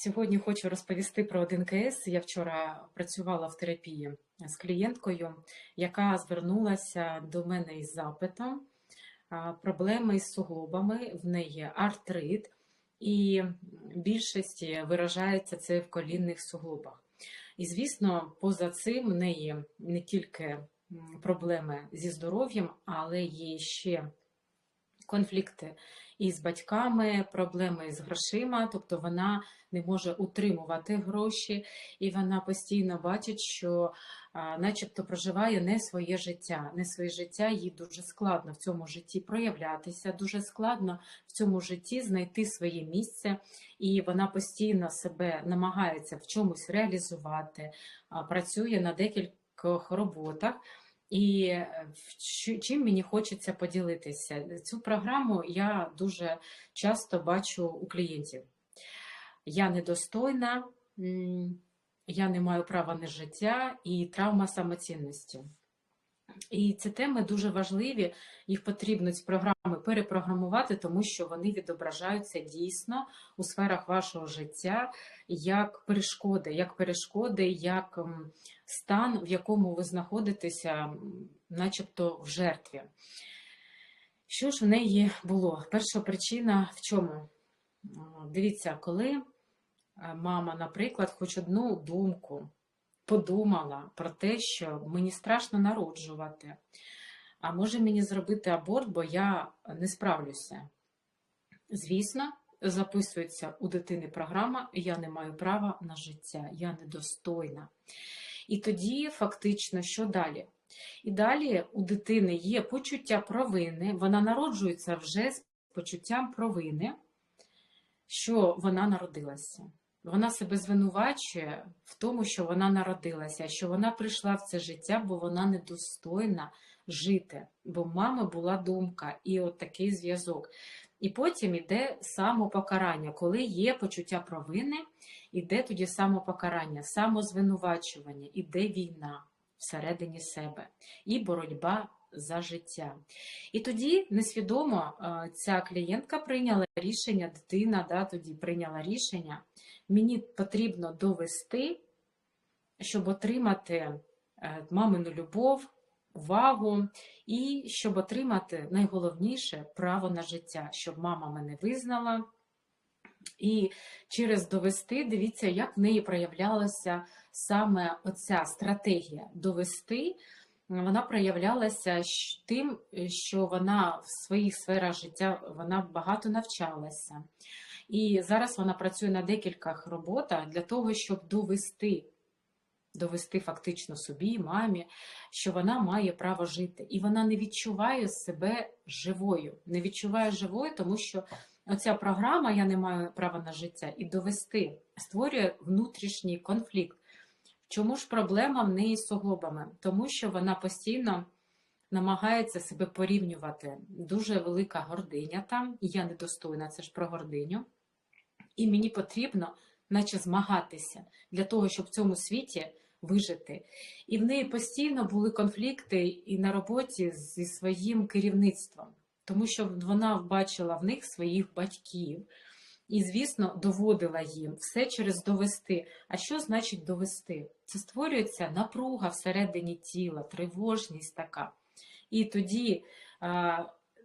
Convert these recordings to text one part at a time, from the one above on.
Сьогодні хочу розповісти про один кейс. Я вчора працювала в терапії з клієнткою, яка звернулася до мене із запитом проблеми з суглобами. В неї артрит, і більшості виражається це в колінних суглобах. І, звісно, поза цим в неї не тільки проблеми зі здоров'ям, але є ще конфлікти із батьками, проблеми з грошима, тобто вона не може утримувати гроші, і вона постійно бачить, що начебто проживає не своє життя. Не своє життя їй дуже складно в цьому житті проявлятися, дуже складно в цьому житті знайти своє місце, і вона постійно себе намагається в чомусь реалізувати, працює на декількох роботах. І е, чим мені хочеться поділитися? Цю програму я дуже часто бачу у клієнтів. Я недостойна, я не маю права на життя і травма самоцінності. І ці теми дуже важливі, їх потрібно ці програми перепрограмувати, тому що вони відображаються дійсно у сферах вашого життя як перешкоди, як перешкоди, як стан, в якому ви знаходитеся, начебто в жертві. Що ж в неї було? Перша причина в чому? Дивіться, коли е, мама, наприклад, хоч одну думку подумала про те, що мені страшно народжувати, а може мені зробити аборт, бо я не справлюся. Звісно, записується у дитини програма Я не маю права на життя, я недостойна. І тоді, фактично, що далі? І далі у дитини є почуття провини, вона народжується вже з почуттям провини, що вона народилася. Вона себе звинувачує в тому, що вона народилася, що вона прийшла в це життя, бо вона недостойна жити, бо в мами була думка і от такий зв'язок. І потім іде самопокарання. Коли є почуття провини, іде тоді самопокарання, самозвинувачування, іде війна всередині себе і боротьба за життя. І тоді несвідомо е, ця клієнтка прийняла рішення, дитина да, тоді прийняла рішення. Мені потрібно довести, щоб отримати е, мамину любов, увагу, і щоб отримати найголовніше право на життя, щоб мама мене визнала. І через довести, дивіться, як в неї проявлялася саме оця стратегія довести. Вона проявлялася тим, що вона в своїх сферах життя вона багато навчалася. І зараз вона працює на декількох роботах для того, щоб довести, довести фактично собі, мамі, що вона має право жити. І вона не відчуває себе живою. Не відчуває живою, тому що оця програма Я не маю права на життя і довести створює внутрішній конфлікт. Чому ж проблема в неї з суглобами? Тому що вона постійно намагається себе порівнювати. Дуже велика гординя там, і я недостойна, це ж про гординю. І мені потрібно, наче змагатися для того, щоб в цьому світі вижити. І в неї постійно були конфлікти і на роботі зі своїм керівництвом, тому що вона бачила в них своїх батьків. І, звісно, доводила їм все через довести. А що значить довести? Це створюється напруга всередині тіла, тривожність така. І тоді а,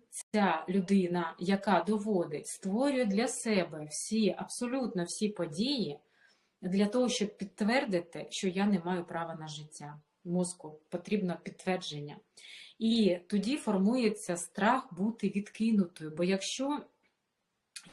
ця людина, яка доводить, створює для себе всі, абсолютно всі події для того, щоб підтвердити, що я не маю права на життя. Мозку потрібно підтвердження. І тоді формується страх бути відкинутою. Бо якщо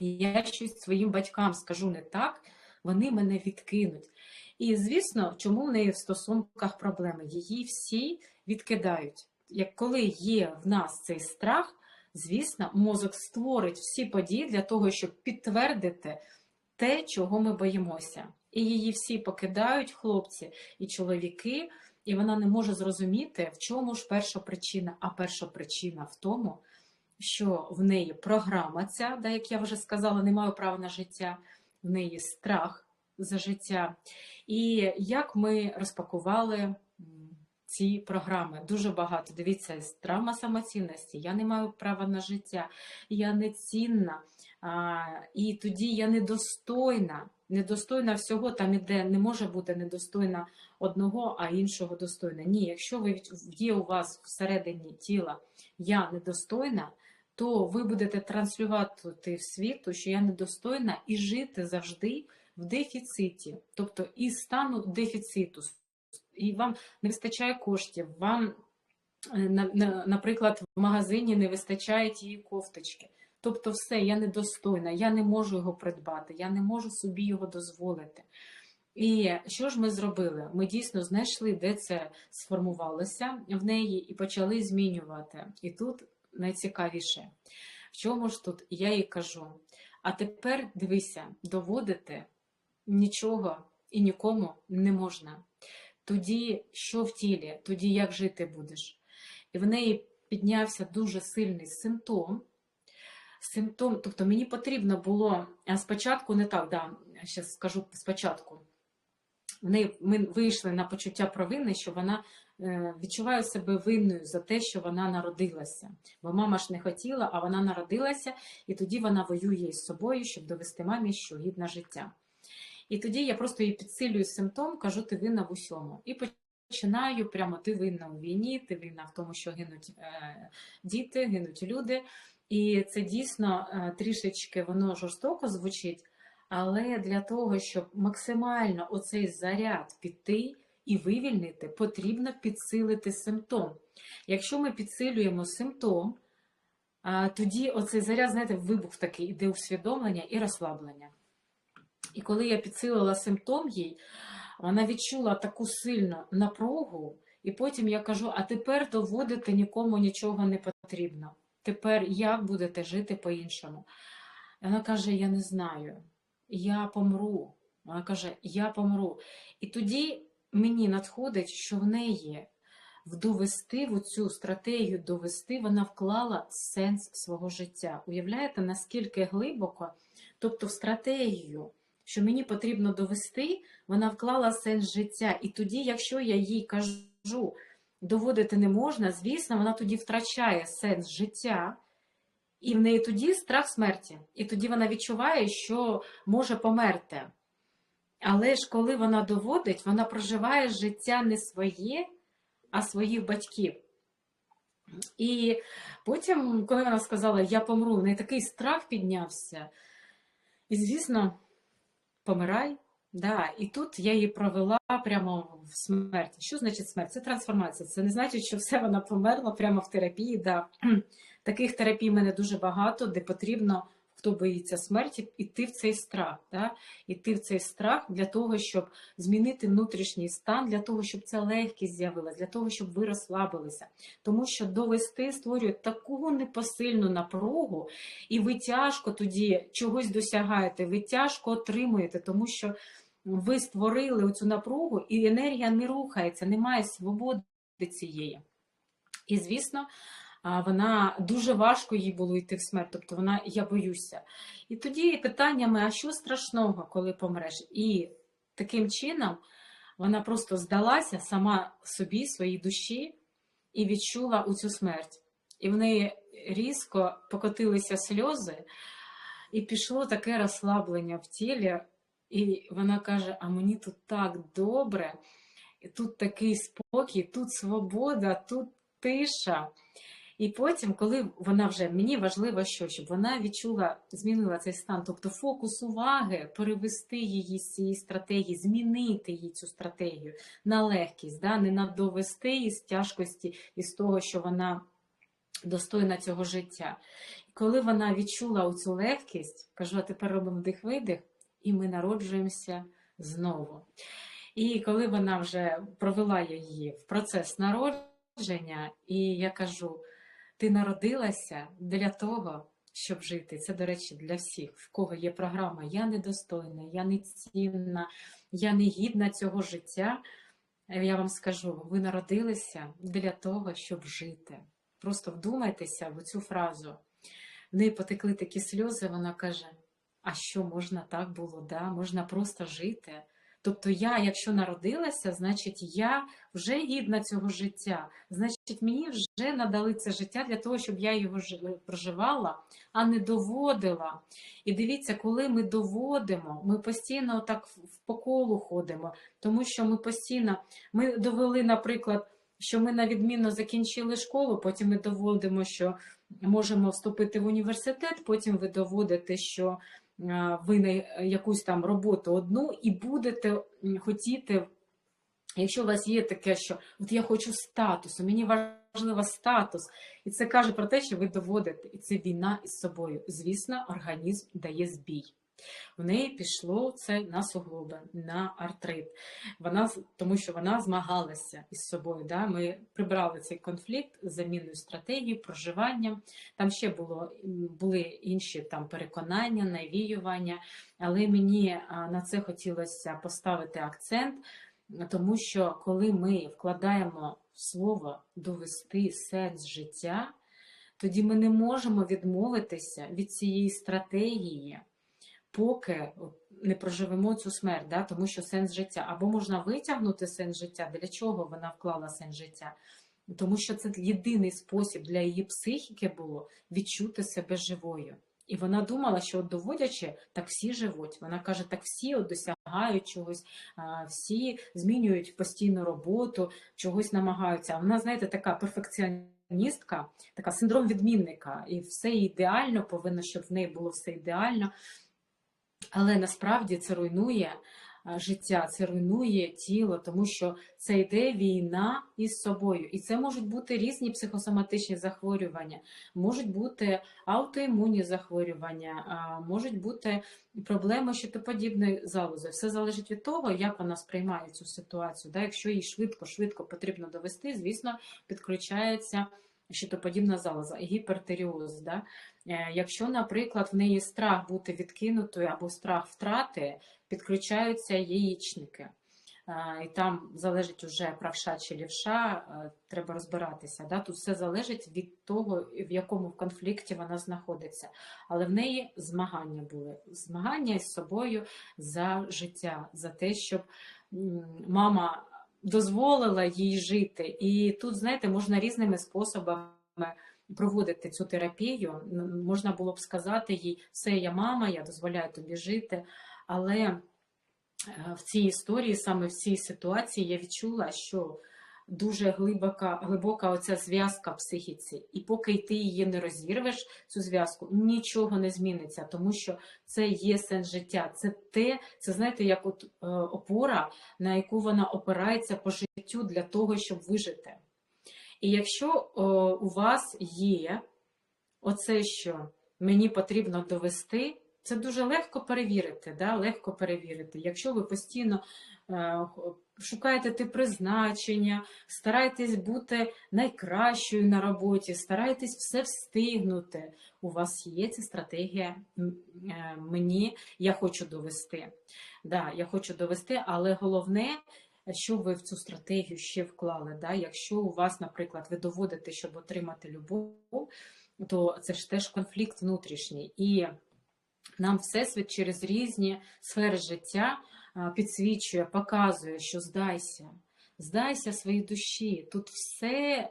я щось своїм батькам скажу не так, вони мене відкинуть. І звісно, чому в неї в стосунках проблеми? Її всі відкидають. Як коли є в нас цей страх, звісно, мозок створить всі події для того, щоб підтвердити те, чого ми боїмося. І її всі покидають хлопці і чоловіки, і вона не може зрозуміти, в чому ж перша причина. А перша причина в тому, що в неї програма ця, да, як я вже сказала, не маю права на життя, в неї страх за життя. І як ми розпакували ці програми? Дуже багато. Дивіться, травма самоцінності, я не маю права на життя, я не цінна, а, і тоді я недостойна. недостойна всього, там іде не може бути недостойна одного, а іншого достойна. Ні, якщо ви є у вас всередині тіла я недостойна, то ви будете транслювати в світу, що я недостойна, і жити завжди в дефіциті, тобто із стану дефіциту. І вам не вистачає коштів, вам, е, на- на- наприклад, в магазині не вистачає тієї кофточки. Тобто, все, я недостойна, я не можу його придбати, я не можу собі його дозволити. І що ж ми зробили? Ми дійсно знайшли, де це сформувалося в неї, і почали змінювати. І тут найцікавіше. В чому ж тут я їй кажу: а тепер дивися, доводити нічого і нікому не можна. Тоді що в тілі, тоді як жити будеш? І в неї піднявся дуже сильний симптом. Симптом, тобто мені потрібно було спочатку не так, да, ще скажу спочатку. Ми вийшли на почуття провини, що вона е, відчуває себе винною за те, що вона народилася. Бо мама ж не хотіла, а вона народилася, і тоді вона воює із собою, щоб довести мамі, що гідна життя. І тоді я просто їй підсилюю симптом, кажу, ти винна в усьому. І починаю прямо ти винна у війні, ти винна в тому, що гинуть е, діти, гинуть люди. І це дійсно е, трішечки воно жорстоко звучить, але для того, щоб максимально оцей заряд піти і вивільнити, потрібно підсилити симптом. Якщо ми підсилюємо симптом, тоді оцей заряд, знаєте, вибух такий іде усвідомлення і розслаблення. І коли я підсилила симптом їй, вона відчула таку сильну напругу, і потім я кажу: а тепер доводити нікому нічого не потрібно. Тепер як будете жити по-іншому? Вона каже: Я не знаю, я помру. Вона каже, я помру. І тоді мені надходить, що в неї в довести в цю стратегію довести, вона вклала сенс свого життя. Уявляєте, наскільки глибоко, тобто в стратегію, що мені потрібно довести, вона вклала сенс життя. І тоді, якщо я їй кажу, доводити не можна, звісно, вона тоді втрачає сенс життя. І в неї тоді страх смерті. І тоді вона відчуває, що може померти. Але ж коли вона доводить, вона проживає життя не своє, а своїх батьків. І потім, коли вона сказала, я помру, в неї такий страх піднявся. І, звісно, помирай. Да, і тут я її провела прямо в смерті. Що значить смерть? Це трансформація. Це не значить, що все вона померла прямо в терапії. Да. Таких терапій в мене дуже багато, де потрібно, хто боїться смерті, іти в цей страх. Да? Іти в цей страх для того, щоб змінити внутрішній стан, для того, щоб ця легкість з'явилася, для того, щоб ви розслабилися. Тому що довести створює таку непосильну напругу, і ви тяжко тоді чогось досягаєте, ви тяжко отримуєте, тому що ви створили цю напругу, і енергія не рухається, немає свободи цієї. І, звісно, вона дуже важко їй було йти в смерть, тобто вона я боюся. І тоді питаннями, а що страшного, коли помреш? І таким чином вона просто здалася сама собі, своїй душі, і відчула у цю смерть. І в неї різко покотилися сльози, і пішло таке розслаблення в тілі. І вона каже: А мені тут так добре, тут такий спокій, тут свобода, тут тиша. І потім, коли вона вже мені важливо, що щоб вона відчула, змінила цей стан, тобто фокус уваги, перевести її з цієї стратегії, змінити її цю стратегію на легкість, да? не на довести із тяжкості, із того, що вона достойна цього життя. Коли вона відчула цю легкість, кажу, а тепер робимо вдих-видих, і ми народжуємося знову. І коли вона вже провела її в процес народження, і я кажу: ти народилася для того, щоб жити. Це, до речі, для всіх, в кого є програма Я недостойна, я не цінна, я не гідна цього життя. Я вам скажу, ви народилися для того, щоб жити. Просто вдумайтеся в цю фразу. В неї потекли такі сльози, вона каже: а що можна так було? Да? Можна просто жити, Тобто, я, якщо народилася, значить я вже гідна цього життя. Значить, мені вже надали це життя для того, щоб я його жи- проживала, а не доводила. І дивіться, коли ми доводимо, ми постійно так в в по колу ходимо, тому що ми постійно ми довели, наприклад, що ми на відмінно закінчили школу, потім ми доводимо, що можемо вступити в університет, потім ви доводите, що ви на якусь там роботу одну і будете хотіти, якщо у вас є таке, що от я хочу статусу, мені важливо статус, і це каже про те, що ви доводите, і це війна із собою. Звісно, організм дає збій. В неї пішло це на суглоби, на артрит. Вона тому що вона змагалася із собою. Да? Ми прибрали цей конфлікт з заміною стратегії, проживанням. Там ще було були інші там переконання, навіювання, але мені на це хотілося поставити акцент, тому що коли ми вкладаємо в слово довести сенс життя, тоді ми не можемо відмовитися від цієї стратегії поки не проживемо цю смерть, да? тому що сенс життя. Або можна витягнути сенс життя, для чого вона вклала сенс життя? Тому що це єдиний спосіб для її психіки було відчути себе живою. І вона думала, що от доводячи, так всі живуть. Вона каже, так всі от досягають чогось, всі змінюють постійну роботу, чогось намагаються. А вона, знаєте, така перфекціоністка, така синдром відмінника, і все ідеально повинно, щоб в неї було все ідеально. Але насправді це руйнує життя, це руйнує тіло, тому що це йде війна із собою. І це можуть бути різні психосоматичні захворювання, можуть бути аутоімунні захворювання, можуть бути проблеми щитоподібної залози. Все залежить від того, як вона сприймає цю ситуацію. Якщо їй швидко-швидко потрібно довести, звісно, підключається щитоподібна залоза, гіпертеріоз. Да? Е, Якщо, наприклад, в неї страх бути відкинутою або страх втрати, підключаються яєчники. Е, І там залежить уже правша чи лівша, е, треба розбиратися. Да? Тут все залежить від того, в якому конфлікті вона знаходиться. Але в неї змагання були. Змагання із собою за життя, за те, щоб мама дозволила їй жити. І тут, знаєте, можна різними способами проводити цю терапію. Можна було б сказати їй, все, я мама, я дозволяю тобі жити. Але е, в цій історії, саме в цій ситуації, я відчула, що дуже глибока, глибока оця зв'язка в психіці. І поки ти її не розірвеш, цю зв'язку, нічого не зміниться, тому що це є сенс життя. Це те, це знаєте, як от е, опора, на яку вона опирається по життю для того, щоб вижити. І якщо о, у вас є оце, що мені потрібно довести, це дуже легко перевірити. Да? Легко перевірити. Якщо ви постійно е, шукаєте те призначення, стараєтесь бути найкращою на роботі, стараєтесь все встигнути. У вас є ця стратегія е, мені, я хочу довести. Да, я хочу довести, але головне, що ви в цю стратегію ще вклали. Да? Якщо у вас, наприклад, ви доводите, щоб отримати любов, то це ж теж конфлікт внутрішній. І нам Всесвіт через різні сфери життя підсвічує, показує, що здайся, здайся своїй душі. Тут все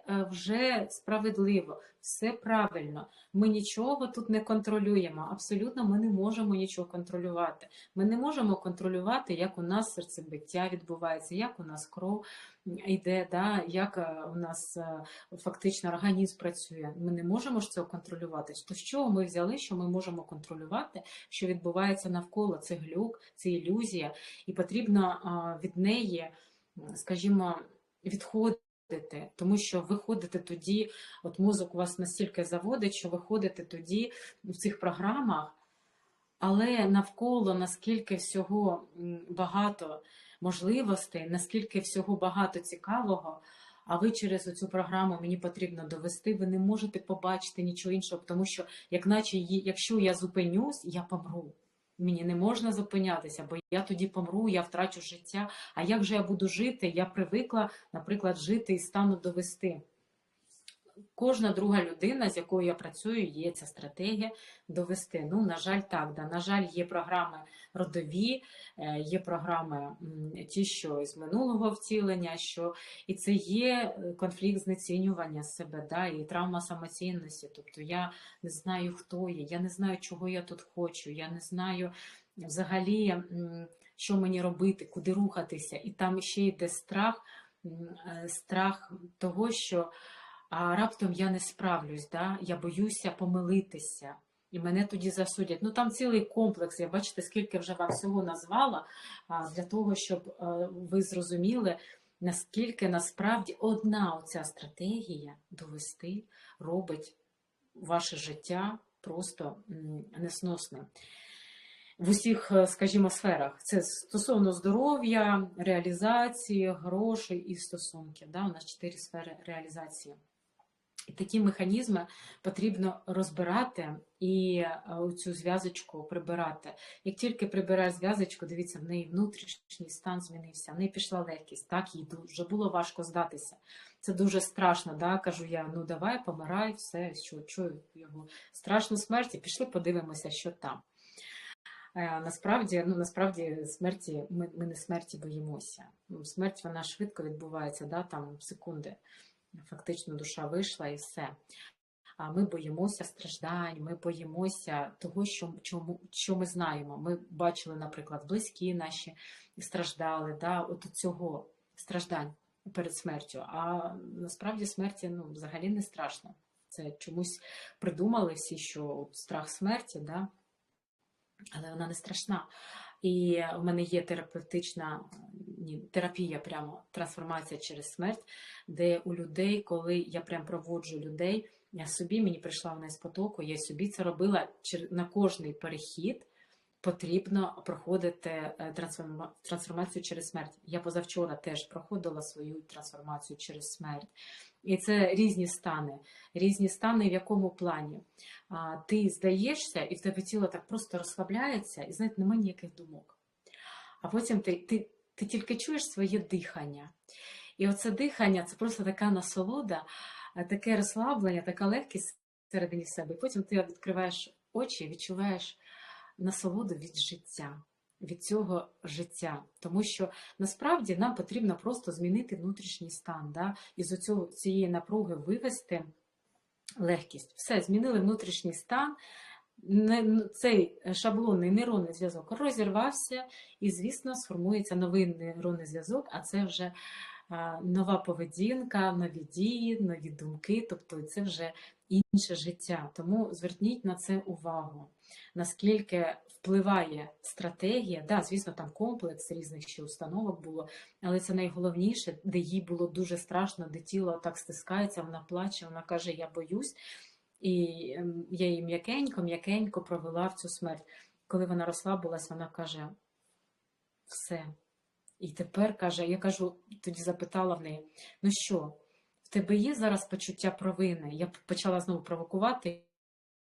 е, вже справедливо, все правильно. Ми нічого тут не контролюємо. Абсолютно, ми не можемо нічого контролювати. Ми не можемо контролювати, як у нас серцебиття відбувається, як у нас кров йде, да, як е, у нас е, фактично організм працює. Ми не можемо ж цього контролювати. То з чого ми взяли, що ми можемо контролювати, що відбувається навколо? Це глюк, це ілюзія, і потрібно від неї, скажімо, відходити. Тому що ви ходите тоді, от мозок у вас настільки заводить, що ви ходите тоді в цих програмах, але навколо наскільки всього багато можливостей, наскільки всього багато цікавого, а ви через цю програму мені потрібно довести, ви не можете побачити нічого іншого, тому що, як наче, якщо я зупинюсь, я помру. Мені не можна зупинятися, бо я тоді помру, я втрачу життя. А як же я буду жити? Я привикла, наприклад, жити і стану довести. Кожна друга людина, з якою я працюю, є ця стратегія довести. Ну, на жаль, так. Да. На жаль, є програми родові, е, є програми ті, що з минулого втілення, що і це є е, конфлікт знецінювання себе, да, і травма самоцінності. Тобто я не знаю, хто я, я не знаю, чого я тут хочу, я не знаю взагалі, що мені робити, куди рухатися. І там ще йде страх, е, страх того, що а раптом я не справлюсь, да? я боюся помилитися. І мене тоді засудять. Ну там цілий комплекс. Я бачите, скільки вже вам всього назвала для того, щоб е, ви зрозуміли, наскільки насправді одна оця стратегія довести робить ваше життя просто несносним. В усіх, е, скажімо, сферах. Це стосовно здоров'я, реалізації, грошей і стосунків. Да? У нас чотири сфери реалізації. І такі механізми потрібно розбирати і е, цю зв'язочку прибирати. Як тільки прибираєш зв'язочку, дивіться, в неї внутрішній стан змінився, в неї пішла легкість, так, їй дуже було важко здатися. Це дуже страшно. Да? Кажу я, ну давай, помирай, все, що чую його. Страшно смерті, пішли, подивимося, що там. Е, Насправді, ну насправді смерті ми, ми не смерті боїмося. Ну, Смерть вона швидко відбувається, да, там секунди. Фактично душа вийшла і все. А ми боїмося страждань, ми боїмося того, що, чому, що ми знаємо. Ми бачили, наприклад, близькі наші страждали, да, от цього страждань перед смертю. А насправді смерті ну, взагалі не страшно. Це чомусь придумали всі, що от страх смерті, да, але вона не страшна. І в мене є терапевтична ні, терапія, прямо трансформація через смерть, де у людей, коли я прям проводжу людей, я собі мені прийшла вона з потоку, я собі це робила на кожний перехід. Потрібно проходити е, трансформацію через смерть. Я позавчора теж проходила свою трансформацію через смерть. І це різні стани. Різні стани в якому плані? Ти здаєшся, і в тебе тіло так просто розслабляється, і знаєте, немає ніяких думок. А потім ти, ти, ти тільки чуєш своє дихання. І оце дихання це просто така насолода, таке розслаблення, така легкість всередині себе. І потім ти відкриваєш очі, відчуваєш насолоду від життя, від цього життя. Тому що насправді нам потрібно просто змінити внутрішній стан, да? і оцього, цієї напруги вивести легкість. Все, змінили внутрішній стан. Цей шаблонний нейронний зв'язок розірвався, і, звісно, сформується новий нейронний зв'язок, а це вже нова поведінка, нові дії, нові думки, тобто це вже інше життя. Тому зверніть на це увагу, наскільки впливає стратегія. Да, звісно, там комплекс різних ще установок було, але це найголовніше, де їй було дуже страшно, де тіло так стискається, вона плаче, вона каже: Я боюсь. І ем, я її м'якенько, м'якенько провела в цю смерть. Коли вона розслабилась, вона каже: все. І тепер каже, я кажу, тоді запитала в неї: ну що, в тебе є зараз почуття провини? Я почала знову провокувати,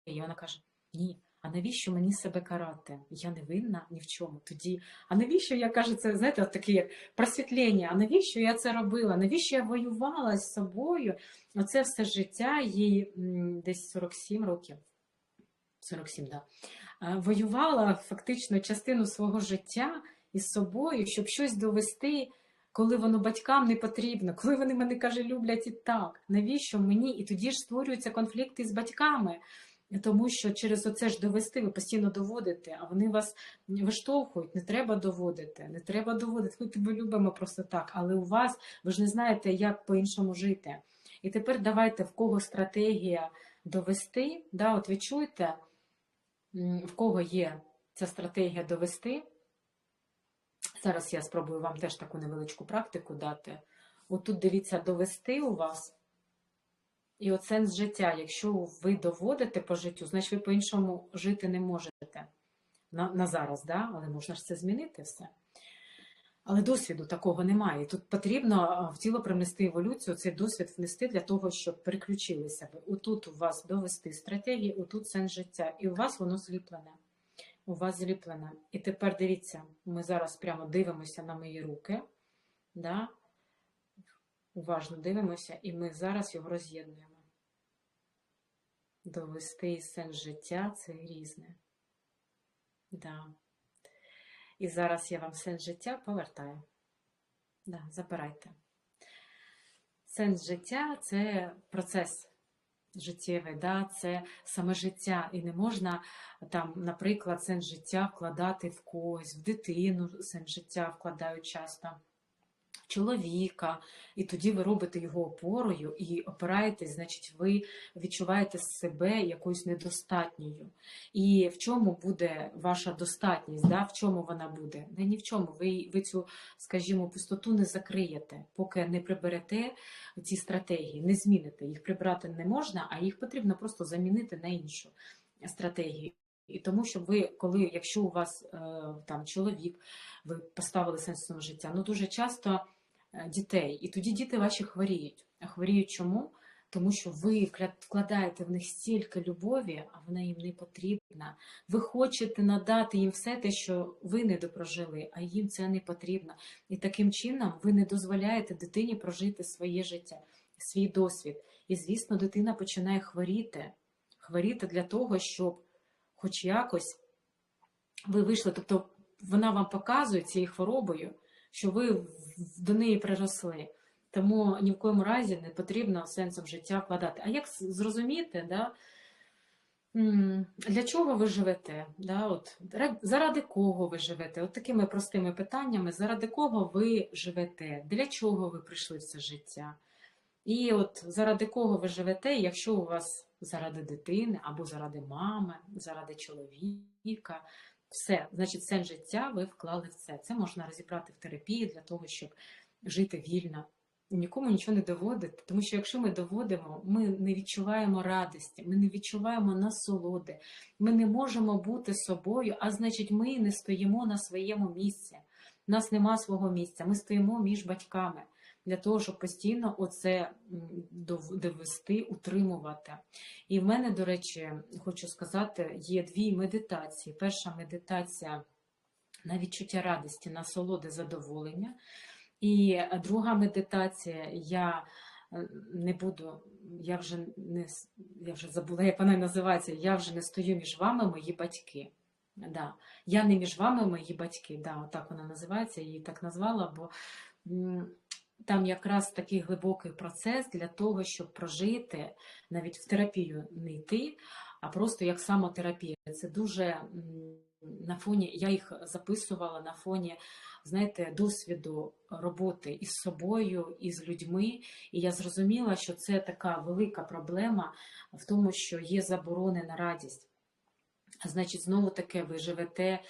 і вона каже: Ні, а навіщо мені себе карати? Я не винна ні в чому. Тоді, а навіщо я каже, це знаєте, таке як просвітлення? А навіщо я це робила? Навіщо я воювала з собою? Оце все життя, їй десь 47 років. 47, да. Воювала фактично частину свого життя із собою, щоб щось довести, коли воно батькам не потрібно, коли вони мене каже, люблять і так. Навіщо мені? І тоді ж створюються конфлікти з батьками. Тому що через оце ж довести, ви постійно доводите, а вони вас виштовхують, не треба доводити, не треба доводити. Ми тебе любимо просто так, але у вас ви ж не знаєте, як по-іншому жити. І тепер давайте в кого стратегія довести, да, от чуєте, в кого є ця стратегія довести. Зараз я спробую вам теж таку невеличку практику дати. Отут дивіться, довести у вас. І от сенс життя. Якщо ви доводите по життю, значить ви по-іншому жити не можете. На, на зараз, да? але можна ж це змінити все. Але досвіду такого немає. Тут потрібно в тіло привнести еволюцію, цей досвід внести для того, щоб переключилися ви. Отут у вас довести стратегії, отут сенс життя. І у вас воно зліплене. У вас зліплене. І тепер дивіться, ми зараз прямо дивимося на мої руки. Да? Уважно дивимося, і ми зараз його роз'єднуємо. довести і сенс життя це різне. Да. І зараз я вам сенс життя повертаю. Да, забирайте. Сенс життя це процес життєвий, да? це саме життя. І не можна там, наприклад, сенс життя вкладати в когось, в дитину сенс життя вкладають часто. Чоловіка, і тоді ви робите його опорою і опираєтесь, значить, ви відчуваєте себе якоюсь недостатньою. І в чому буде ваша достатність? Да? В чому вона буде? Не ні в чому. Ви, ви цю, скажімо, пустоту не закриєте, поки не приберете ці стратегії, не зміните. Їх прибрати не можна, а їх потрібно просто замінити на іншу стратегію. І тому, що ви, коли, якщо у вас е, там чоловік, ви поставили сенсом життя, ну дуже часто дітей, і тоді діти ваші хворіють. А хворіють чому? Тому що ви вкладаєте в них стільки любові, а вона їм не потрібна. Ви хочете надати їм все те, що ви не допрожили, а їм це не потрібно. І таким чином ви не дозволяєте дитині прожити своє життя, свій досвід. І, звісно, дитина починає хворіти. Хворіти для того, щоб хоч якось ви вийшли, тобто вона вам показує цією хворобою, що ви до неї приросли. Тому ні в коєму разі не потрібно сенсом життя вкладати. А як зрозуміти, да, для чого ви живете? Да, от, заради кого ви живете? От такими простими питаннями, заради кого ви живете? Для чого ви прийшли в це життя? І от заради кого ви живете, якщо у вас заради дитини або заради мами, заради чоловіка, все, значить, сенс життя ви вклали в це. Це можна розібрати в терапії для того, щоб жити вільно. Нікому нічого не доводити, тому що якщо ми доводимо, ми не відчуваємо радості, ми не відчуваємо насолоди, ми не можемо бути собою, а значить, ми не стоїмо на своєму місці. У нас нема свого місця, ми стоїмо між батьками для того, щоб постійно оце довести, утримувати. І в мене, до речі, хочу сказати, є дві медитації. Перша медитація на відчуття радості, насолоди, задоволення. І друга медитація, я е, не буду, я вже не я вже забула, як вона називається. Я вже не стою між вами, мої батьки. Да. Я не між вами, мої батьки. Да, отак вона називається, я її так назвала, бо там якраз такий глибокий процес для того, щоб прожити, навіть в терапію не йти, а просто як самотерапія. Це дуже на фоні, я їх записувала на фоні, знаєте, досвіду роботи із собою, і з людьми. І я зрозуміла, що це така велика проблема в тому, що є заборони на радість. Значить, знову таке, ви живете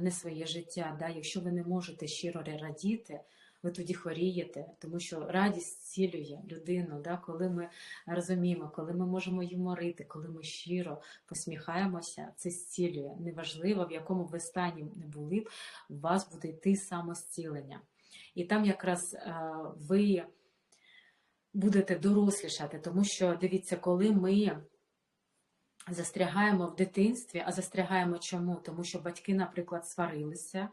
не своє життя. Да? Якщо ви не можете щиро радіти, ви тоді хворієте, тому що радість зцілює людину, да? коли ми розуміємо, коли ми можемо юморити, коли ми щиро посміхаємося, це зцілює. Неважливо, в якому ви стані не були б, у вас буде йти самозцілення. І там якраз а, ви будете дорослішати, тому що дивіться, коли ми застрягаємо в дитинстві, а застрягаємо чому? Тому що батьки, наприклад, сварилися,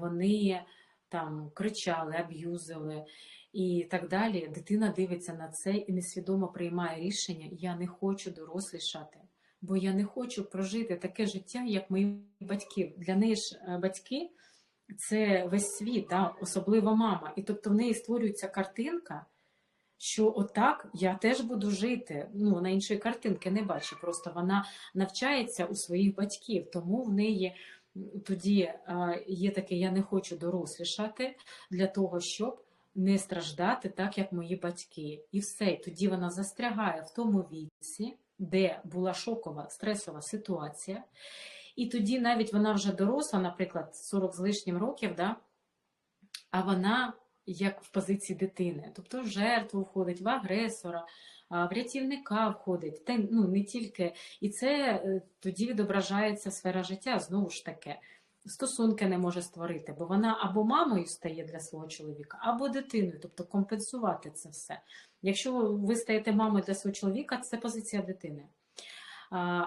вони там кричали, аб'юзили і так далі. Дитина дивиться на це і несвідомо приймає рішення: я не хочу дорослішати, бо я не хочу прожити таке життя, як мої батьки. Для неї ж е, батьки це весь світ, да? особливо мама. І тобто в неї створюється картинка що отак я теж буду жити. Ну, вона іншої картинки не бачить, просто вона навчається у своїх батьків, тому в неї тоді е, є таке: я не хочу дорослішати для того, щоб не страждати так, як мої батьки. І все, тоді вона застрягає в тому віці, де була шокова стресова ситуація. І тоді навіть вона вже доросла, наприклад, 40 з лишнім років, да, а вона як в позиції дитини, тобто в жертву входить, в агресора, в рятівника входить, та ну не тільки. І це е, тоді відображається сфера життя знову ж таки. Стосунки не може створити, бо вона або мамою стає для свого чоловіка, або дитиною, тобто компенсувати це все. Якщо ви стаєте мамою для свого чоловіка, це позиція дитини.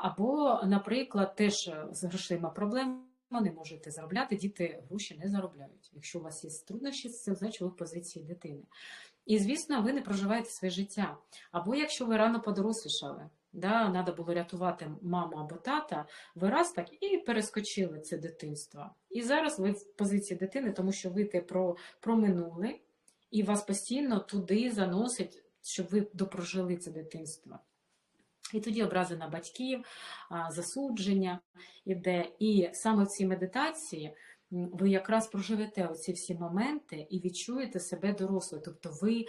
Або, наприклад, теж з грошима проблеми не можете заробляти, діти гроші не заробляють. Якщо у вас є труднощі з цим, значить ви в позиції дитини. І, звісно, ви не проживаєте своє життя. Або якщо ви рано подорослішали, Да, треба було рятувати маму або тата, ви раз так і перескочили це дитинство. І зараз ви в позиції дитини, тому що ви те про, про минуле, і вас постійно туди заносить, щоб ви допрожили це дитинство. І тоді образи на батьків, засудження іде. І саме в цій медитації ви якраз проживете оці всі моменти і відчуєте себе дорослою. Тобто ви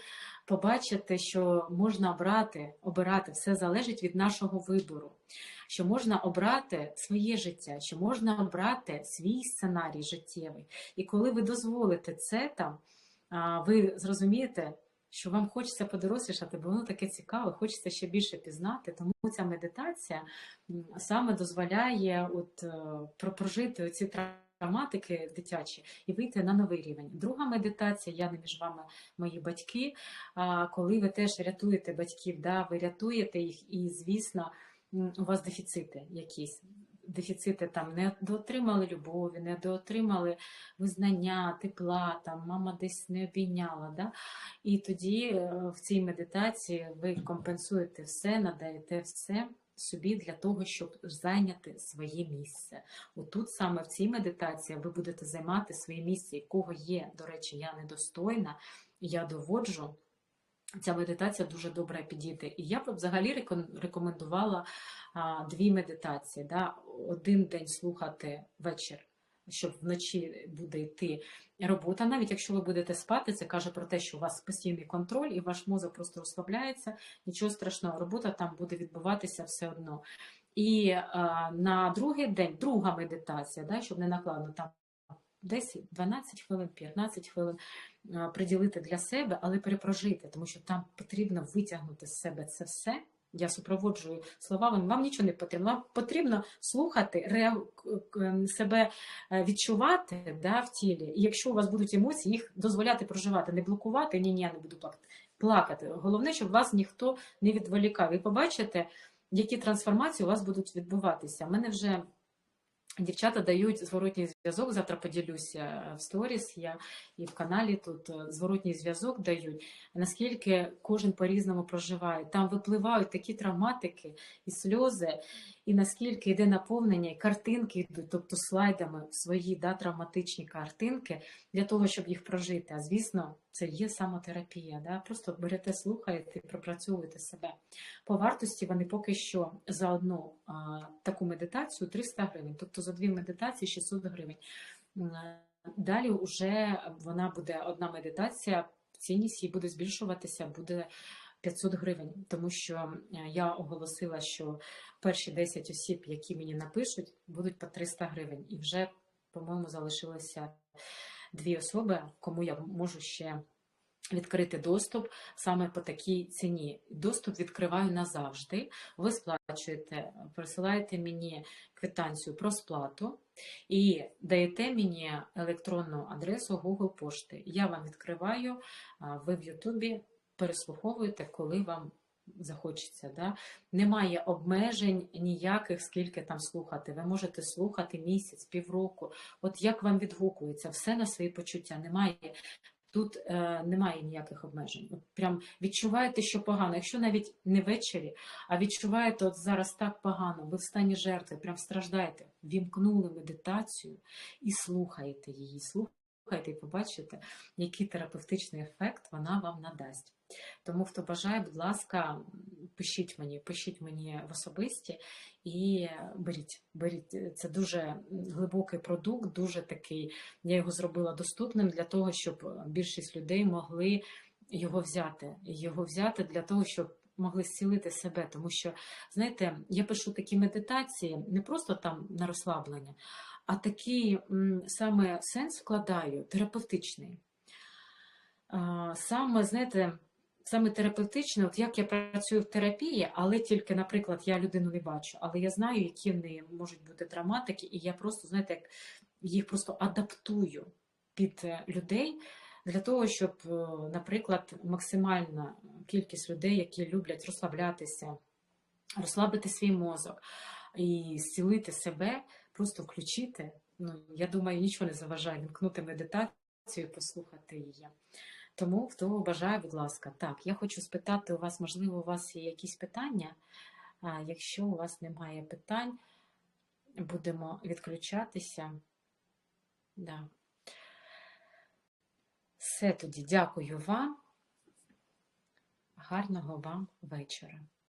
побачите, що можна обрати, обирати, все залежить від нашого вибору, що можна обрати своє життя, що можна обрати свій сценарій життєвий. І коли ви дозволите це там, ви зрозумієте, що вам хочеться подорослішати, бо воно таке цікаве, хочеться ще більше пізнати. Тому ця медитація саме дозволяє от, е, про- прожити ці травматики дитячі і вийти на новий рівень. Друга медитація, я не між вами мої батьки, коли ви теж рятуєте батьків, да, ви рятуєте їх, і, звісно, у вас дефіцити якісь. Дефіцити там не доотримали любові, не доотримали визнання, тепла, там мама десь не обійняла. Да? І тоді е, в цій медитації ви компенсуєте все, надаєте все собі для того, щоб зайняти своє місце. Отут саме в цій медитації ви будете займати своє місце, якого є, до речі, я недостойна, я доводжу. Ця медитація дуже добре підійде. І я б взагалі рекомендувала дві медитації. Да? Один день слухати вечір, щоб вночі буде йти робота. Навіть якщо ви будете спати, це каже про те, що у вас постійний контроль і ваш мозок просто розслабляється. Нічого страшного, робота там буде відбуватися все одно. І а, на другий день друга медитація, да, щоб не накладно там. Десь 12 хвилин, 15 хвилин а, приділити для себе, але перепрожити, тому що там потрібно витягнути з себе це все. Я супроводжую словами, вам нічого не потрібно. Вам потрібно слухати, к- к- себе е, відчувати да, в тілі. І якщо у вас будуть емоції, їх дозволяти проживати, не блокувати, ні, ні, я не буду плакати. Головне, щоб вас ніхто не відволікав. Ви побачите, які трансформації у вас будуть відбуватися. У мене вже Дівчата дають зворотній зв'язок. Завтра поділюся е, в сторіс. Я і в каналі тут е, зворотній зв'язок дають. Наскільки кожен по-різному проживає. Там випливають такі травматики і сльози, і наскільки йде наповнення, і картинки йдуть, тобто слайдами свої да, травматичні картинки для того, щоб їх прожити. А звісно, це є самотерапія. Да? Просто берете, слухаєте, і пропрацьовуєте себе. По вартості вони поки що за одну а, таку медитацію 300 гривень, тобто за дві медитації 600 гривень. М, Далі вже вона буде одна медитація, цінність її буде збільшуватися, буде 500 гривень, тому що я оголосила, що перші 10 осіб, які мені напишуть, будуть по 300 гривень. І вже, по-моєму, залишилося дві особи, кому я можу ще відкрити доступ саме по такій ціні. Доступ відкриваю назавжди. Ви сплачуєте, присилаєте мені квитанцію про сплату і даєте мені електронну адресу Google пошти. Я вам відкриваю, ви в Ютубі переслуховуєте, коли вам захочеться. Да? Немає обмежень ніяких, скільки там слухати. Ви можете слухати місяць, півроку. От як вам відгукується, все на свої почуття. Немає Тут е, немає ніяких обмежень. От прям відчуваєте, що погано. Якщо навіть не ввечері, а відчуваєте, от зараз так погано, ви в стані жертви, прям страждаєте, вімкнули медитацію і слухаєте її. Слухаєте і побачите, який терапевтичний ефект вона вам надасть. Тому, хто бажає, будь ласка, пишіть мені, пишіть мені в особисті і беріть. беріть. Це дуже глибокий продукт, дуже такий. Я його зробила доступним для того, щоб більшість людей могли його взяти. Його взяти для того, щоб могли зцілити себе. Тому що, знаєте, я пишу такі медитації не просто там на розслаблення, а такий саме сенс вкладаю терапевтичний. Саме, знаєте, саме терапевтичне, от як я працюю в терапії, але тільки, наприклад, я людину не бачу, але я знаю, які в неї можуть бути травматики, і я просто, знаєте, як їх просто адаптую під е, людей для того, щоб, е, наприклад, максимальна кількість людей, які люблять розслаблятися, розслабити свій мозок і зцілити себе, просто включити. Ну, я думаю, нічого не заважає вімкнути медитацію і послухати її. Тому, хто бажає, будь ласка, так, я хочу спитати у вас, можливо, у вас є якісь питання А якщо у вас немає питань, будемо відключатися. Да. Все тоді, дякую вам. Гарного вам вечора.